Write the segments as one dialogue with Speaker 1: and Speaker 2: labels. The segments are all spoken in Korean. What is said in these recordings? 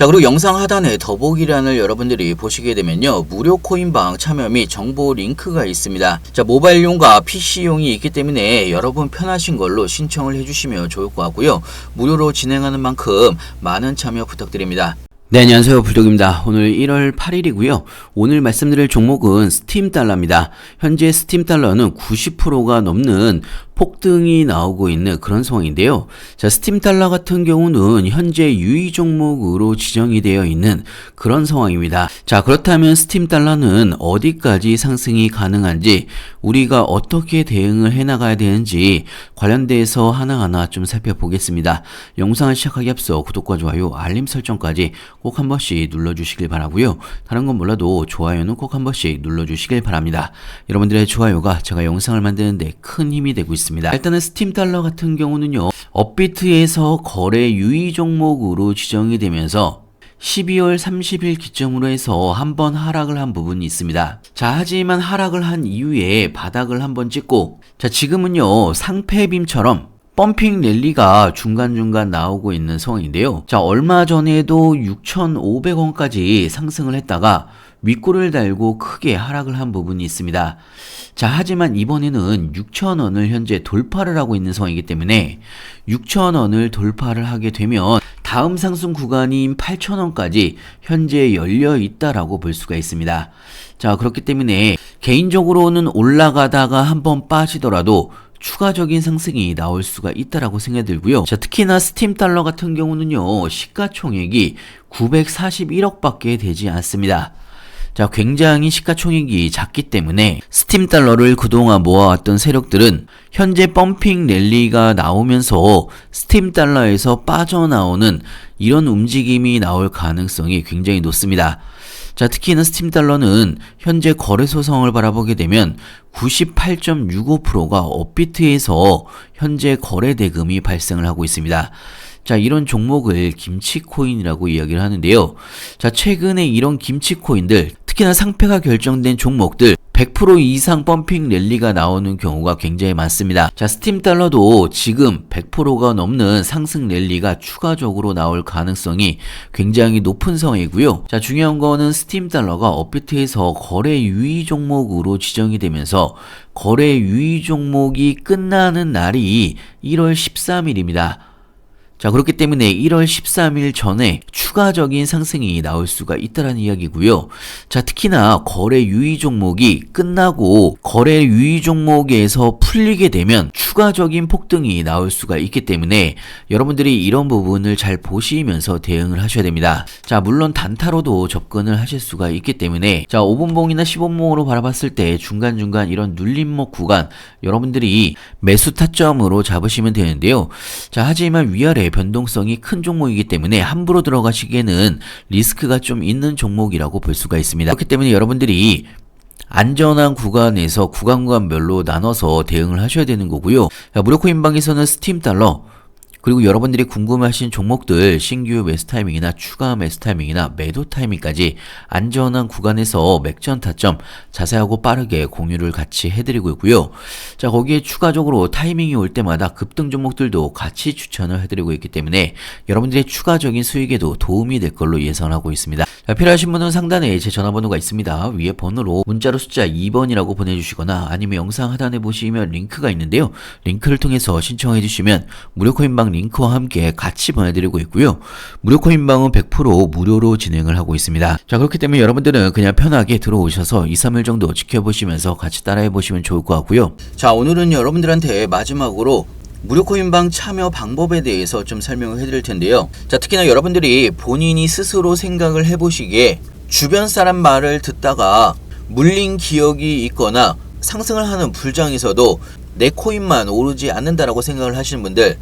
Speaker 1: 자 그리고 영상 하단에 더보기란을 여러분들이 보시게 되면요 무료 코인방 참여 및 정보 링크가 있습니다 자 모바일용과 PC용이 있기 때문에 여러분 편하신 걸로 신청을 해주시면 좋을 것 같고요 무료로 진행하는 만큼 많은 참여 부탁드립니다 네, 안녕하세요. 불독입니다. 오늘 1월 8일이고요. 오늘 말씀드릴 종목은 스팀 달러입니다. 현재 스팀 달러는 90%가 넘는 폭등이 나오고 있는 그런 상황인데요. 자, 스팀 달러 같은 경우는 현재 유의 종목으로 지정이 되어 있는 그런 상황입니다. 자, 그렇다면 스팀 달러는 어디까지 상승이 가능한지 우리가 어떻게 대응을 해 나가야 되는지 관련돼서 하나하나 좀 살펴보겠습니다. 영상을 시작하기 앞서 구독과 좋아요, 알림 설정까지 꼭 한 번씩 눌러 주시길 바라고요. 다른 건 몰라도 좋아요는 꼭 한 번씩 눌러 주시길 바랍니다. 여러분들의 좋아요가 제가 영상을 만드는데 큰 힘이 되고 있습니다. 일단은 스팀 달러 같은 경우는요. 업비트에서 거래 유의 종목으로 지정이 되면서 12월 30일 기점으로 해서 한번 하락을 한 부분이 있습니다. 자, 하지만 하락을 한 이후에 바닥을 한번 찍고, 자, 지금은요, 상패빔처럼 펌핑 랠리가 중간중간 나오고 있는 상황인데요. 자, 얼마 전에도 6,500원까지 상승을 했다가 윗골을 달고 크게 하락을 한 부분이 있습니다. 자, 하지만 이번에는 6,000원을 현재 돌파를 하고 있는 상황이기 때문에 6,000원을 돌파를 하게 되면 다음 상승 구간인 8,000원까지 현재 열려 있다라고 볼 수가 있습니다. 자, 그렇기 때문에 개인적으로는 올라가다가 한번 빠지더라도 추가적인 상승이 나올 수가 있다라고 생각이 들고요. 자, 특히나 스팀 달러 같은 경우는요, 시가총액이 941억밖에 되지 않습니다. 자, 굉장히 시가총액이 작기 때문에 스팀 달러를 그동안 모아왔던 세력들은 현재 펌핑 랠리가 나오면서 스팀 달러에서 빠져나오는 이런 움직임이 나올 가능성이 굉장히 높습니다. 자, 특히나 스팀 달러는 현재 거래 소성을 바라보게 되면 98.65%가 업비트에서 현재 거래 대금이 발생을 하고 있습니다. 자, 이런 종목을 김치코인이라고 이야기를 하는데요. 자, 최근에 이런 김치코인들, 특히나 상패가 결정된 종목들, 100% 이상 펌핑 랠리가 나오는 경우가 굉장히 많습니다. 자, 스팀 달러도 지금 100%가 넘는 상승 랠리가 추가적으로 나올 가능성이 굉장히 높은 상황이고요. 자, 중요한 거는 스팀 달러가 업비트에서 거래 유의 종목으로 지정이 되면서 거래 유의 종목이 끝나는 날이 1월 13일입니다. 자, 그렇기 때문에 1월 13일 전에 추가적인 상승이 나올 수가 있다는 이야기고요. 자, 특히나 거래 유의 종목이 끝나고 거래 유의 종목에서 풀리게 되면 추가적인 폭등이 나올 수가 있기 때문에 여러분들이 이런 부분을 잘 보시면서 대응을 하셔야 됩니다. 자, 물론 단타로도 접근을 하실 수가 있기 때문에 자, 5분봉이나 15분봉으로 바라봤을 때 중간중간 이런 눌림목 구간 여러분들이 매수 타점으로 잡으시면 되는데요. 자, 하지만 위아래 변동성이 큰 종목이기 때문에 함부로 들어가시기에는 리스크가 좀 있는 종목이라고 볼 수가 있습니다. 그렇기 때문에 여러분들이 안전한 구간에서 구간 구간별로 나눠서 대응을 하셔야 되는 거고요. 무료코인방에서는 스팀 달러 그리고 여러분들이 궁금하신 종목들 신규 매수 타이밍이나 추가 매수 타이밍이나 매도 타이밍까지 안전한 구간에서 맥전 타점 자세하고 빠르게 공유를 같이 해드리고 있고요. 자 거기에 추가적으로 타이밍이 올 때마다 급등 종목들도 같이 추천을 해드리고 있기 때문에 여러분들의 추가적인 수익에도 도움이 될 걸로 예상하고 있습니다. 자, 필요하신 분은 상단에 제 전화번호가 있습니다. 위에 번호로 문자로 숫자 2번이라고 보내주시거나 아니면 영상 하단에 보시면 링크가 있는데요. 링크를 통해서 신청해 주시면 무료 코인방 링크와 함께 같이 보내드리고 있고요. 무료 코인 방은 100% 무료로 진행을 하고 있습니다. 자 그렇기 때문에 여러분들은 그냥 편하게 들어오셔서 2, 3일 정도 지켜보시면서 같이 따라해 보시면 좋을 것 같고요. 자 오늘은 여러분들한테 마지막으로 무료 코인방 참여 방법에 대해서 좀 설명을 해드릴 텐데요. 자 특히나 여러분들이 본인이 스스로 생각을 해보시기에 주변 사람 말을 듣다가 물린 기억이 있거나 상승을 하는 불장에서도 내 코인만 오르지 않는다라고 생각을 하시는 분들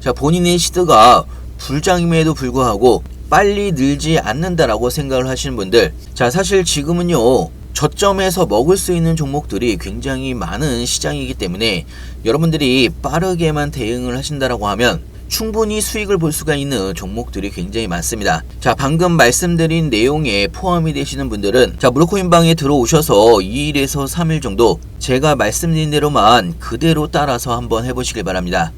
Speaker 1: 자, 본인의 시드가 불장임에도 불구하고 빨리 늘지 않는다라고 생각을 하시는 분들. 자, 사실 지금은요. 저점에서 먹을 수 있는 종목들이 굉장히 많은 시장이기 때문에 여러분들이 빠르게만 대응을 하신다라고 하면 충분히 수익을 볼 수가 있는 종목들이 굉장히 많습니다. 자, 방금 말씀드린 내용에 포함이 되시는 분들은 자, 무료코인방에 들어오셔서 2일에서 3일 정도 제가 말씀드린 대로만 그대로 따라서 한번 해보시길 바랍니다.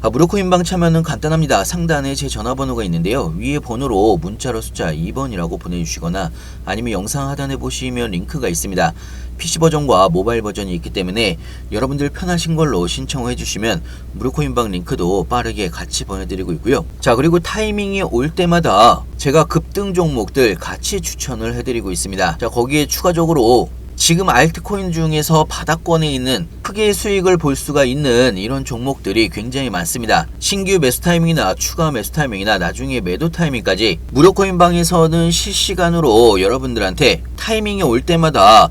Speaker 1: 아, 무료코인방 참여는 간단합니다. 상단에 제 전화번호가 있는데요. 위에 번호로 문자로 숫자 2번이라고 보내주시거나 아니면 영상 하단에 보시면 링크가 있습니다. PC 버전과 모바일 버전이 있기 때문에 여러분들 편하신 걸로 신청해 주시면 무료코인방 링크도 빠르게 같이 보내드리고 있고요. 자 그리고 타이밍이 올 때마다 제가 급등 종목들 같이 추천을 해드리고 있습니다. 자 거기에 추가적으로 지금 알트코인 중에서 바닥권에 있는 크게 수익을 볼 수가 있는 이런 종목들이 굉장히 많습니다. 신규 매수 타이밍이나 추가 매수 타이밍이나 나중에 매도 타이밍까지 무료코인방에서는 실시간으로 여러분들한테 타이밍이 올 때마다